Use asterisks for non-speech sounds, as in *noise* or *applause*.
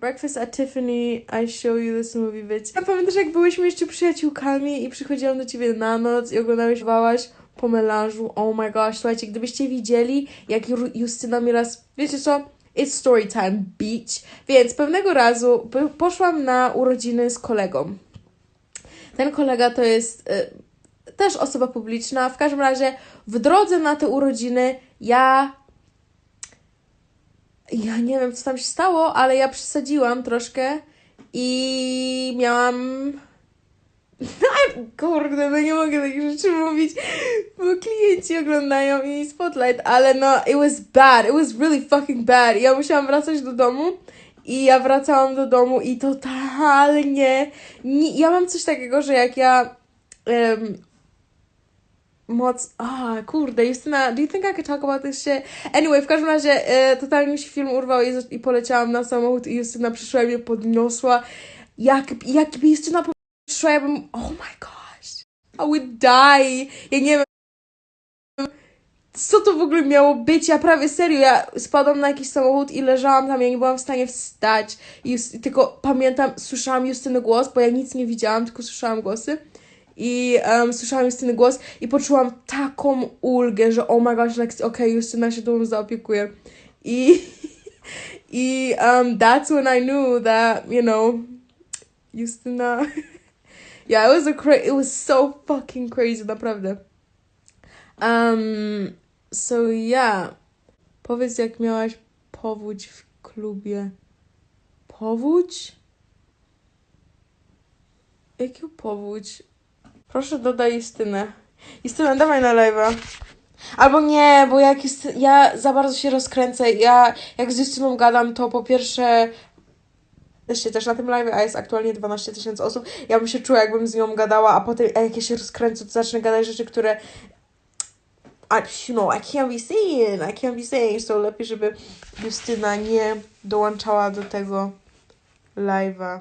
Breakfast at Tiffany, I show you this movie, bitch. Ja pamiętasz, jak byłyśmy jeszcze przyjaciółkami i przychodziłam do ciebie na noc i oglądałaś wałaś po melanżu. Oh my gosh, słuchajcie, gdybyście widzieli, jak Ju- Justyna mi raz... Wiecie co? It's story time, beach. Więc pewnego razu poszłam na urodziny z kolegą. Ten kolega to jest y, też osoba publiczna. W każdym razie w drodze na te urodziny ja ja nie wiem, co tam się stało, ale ja przesadziłam troszkę i miałam. *laughs* Kurde, no nie mogę takich rzeczy mówić, bo klienci oglądają i spotlight, ale no, it was bad, it was really fucking bad. Ja musiałam wracać do domu i ja wracałam do domu i totalnie. Nie, ja mam coś takiego, że jak ja. em, moc. A, kurde, Justyna, do you think I could talk about this shit? Anyway, w każdym razie e, totalnie mi się film urwał i, i poleciałam na samochód i Justyna przyszła i mnie podniosła. Jak, jakby Justyna przyszła, ja bym. Oh my gosh. I would die. Ja nie wiem. Co to w ogóle miało być? Ja prawie serio, ja spadłam na jakiś samochód i leżałam tam, ja nie byłam w stanie wstać. I Just, tylko pamiętam, słyszałam Justyny głos, bo ja nic nie widziałam, tylko słyszałam głosy. I um, słyszałam Justyny głos i poczułam taką ulgę, że oh my gosh, like, okej, Justyna się tą zaopiekuje. I, *laughs* i um, that's when I knew that, you know, Justyna... *laughs* yeah, it was a cra- it was so fucking crazy, naprawdę. Um, so yeah. Powiedz, jak miałaś powódź w klubie. Powódź? Jaką powódź? Proszę dodaj Justynę. Justyna, dawaj na live'a. Albo nie, bo jak jest, ja za bardzo się rozkręcę. Ja jak z Justyną gadam, to po pierwsze się też na tym live, a jest aktualnie 12 tysięcy osób. Ja bym się czuła, jakbym z nią gadała, a potem a jak ja się rozkręcę, to zacznę gadać rzeczy, które I, you know, I can't be saying, I can't be saying. So lepiej, żeby Justyna nie dołączała do tego live'a.